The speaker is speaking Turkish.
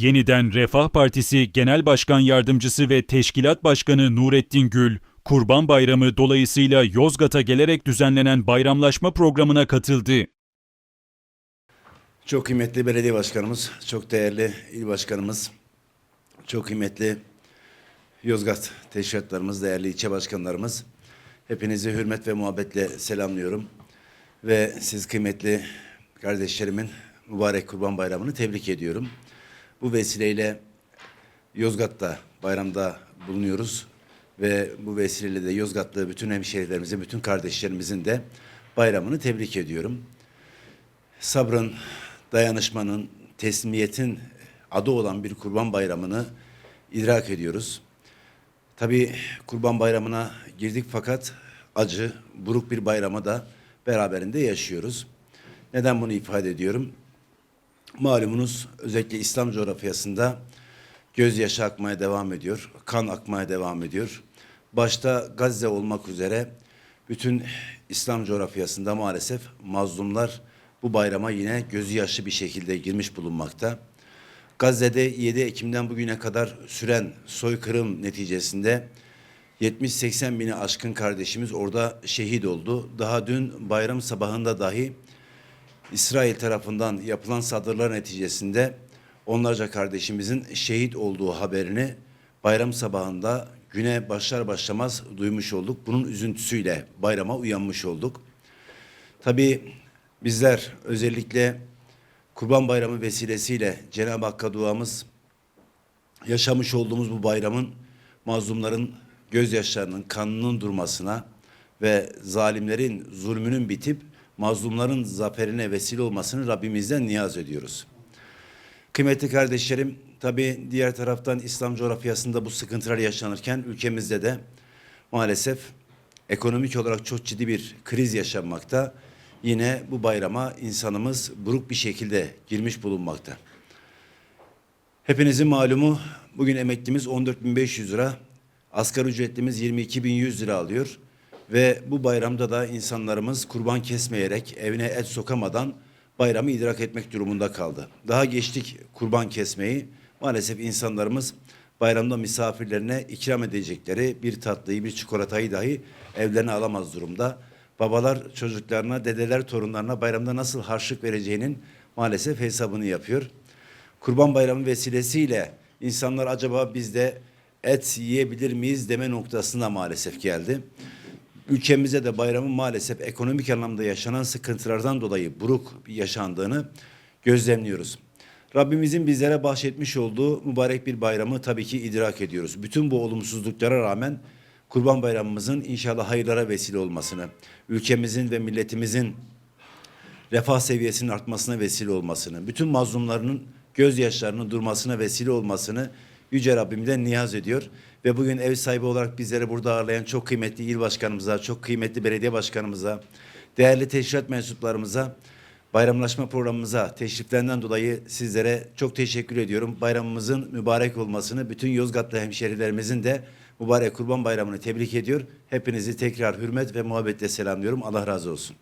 Yeniden Refah Partisi Genel Başkan Yardımcısı ve Teşkilat Başkanı Nurettin Gül, Kurban Bayramı dolayısıyla Yozgat'a gelerek düzenlenen bayramlaşma programına katıldı. Çok kıymetli belediye başkanımız, çok değerli il başkanımız, çok kıymetli Yozgat teşkilatlarımız, değerli ilçe başkanlarımız. Hepinizi hürmet ve muhabbetle selamlıyorum. Ve siz kıymetli kardeşlerimin mübarek Kurban Bayramı'nı tebrik ediyorum. Bu vesileyle Yozgat'ta bayramda bulunuyoruz ve bu vesileyle de Yozgatlı bütün hemşehrilerimizin, bütün kardeşlerimizin de bayramını tebrik ediyorum sabrın, dayanışmanın, teslimiyetin adı olan bir kurban bayramını idrak ediyoruz. Tabii kurban bayramına girdik fakat acı, buruk bir bayramı da beraberinde yaşıyoruz. Neden bunu ifade ediyorum? Malumunuz özellikle İslam coğrafyasında gözyaşı akmaya devam ediyor, kan akmaya devam ediyor. Başta Gazze olmak üzere bütün İslam coğrafyasında maalesef mazlumlar bu bayrama yine gözü yaşlı bir şekilde girmiş bulunmakta. Gazze'de 7 Ekim'den bugüne kadar süren soykırım neticesinde 70-80 bini aşkın kardeşimiz orada şehit oldu. Daha dün bayram sabahında dahi İsrail tarafından yapılan saldırılar neticesinde onlarca kardeşimizin şehit olduğu haberini bayram sabahında güne başlar başlamaz duymuş olduk. Bunun üzüntüsüyle bayrama uyanmış olduk. Tabii bizler özellikle Kurban Bayramı vesilesiyle Cenab-ı Hakk'a duamız yaşamış olduğumuz bu bayramın mazlumların gözyaşlarının kanının durmasına ve zalimlerin zulmünün bitip mazlumların zaferine vesile olmasını Rabbimizden niyaz ediyoruz. Kıymetli kardeşlerim, tabii diğer taraftan İslam coğrafyasında bu sıkıntılar yaşanırken ülkemizde de maalesef ekonomik olarak çok ciddi bir kriz yaşanmakta. Yine bu bayrama insanımız buruk bir şekilde girmiş bulunmakta. Hepinizin malumu bugün emeklimiz 14.500 lira, asgari ücretlimiz 22.100 lira alıyor. Ve bu bayramda da insanlarımız kurban kesmeyerek evine et sokamadan bayramı idrak etmek durumunda kaldı. Daha geçtik kurban kesmeyi. Maalesef insanlarımız bayramda misafirlerine ikram edecekleri bir tatlıyı, bir çikolatayı dahi evlerine alamaz durumda. Babalar çocuklarına, dedeler torunlarına bayramda nasıl harçlık vereceğinin maalesef hesabını yapıyor. Kurban Bayramı vesilesiyle insanlar acaba biz de et yiyebilir miyiz deme noktasına maalesef geldi. Ülkemizde de bayramın maalesef ekonomik anlamda yaşanan sıkıntılardan dolayı buruk yaşandığını gözlemliyoruz. Rabbimizin bizlere bahşetmiş olduğu mübarek bir bayramı tabii ki idrak ediyoruz. Bütün bu olumsuzluklara rağmen Kurban Bayramımızın inşallah hayırlara vesile olmasını, ülkemizin ve milletimizin refah seviyesinin artmasına vesile olmasını, bütün mazlumlarının gözyaşlarının durmasına vesile olmasını Yüce Rabbimden niyaz ediyor. Ve bugün ev sahibi olarak bizleri burada ağırlayan çok kıymetli il başkanımıza, çok kıymetli belediye başkanımıza, değerli teşkilat mensuplarımıza, bayramlaşma programımıza teşriflerinden dolayı sizlere çok teşekkür ediyorum. Bayramımızın mübarek olmasını, bütün Yozgatlı hemşerilerimizin de mübarek Kurban Bayramı'nı tebrik ediyor. Hepinizi tekrar hürmet ve muhabbetle selamlıyorum. Allah razı olsun.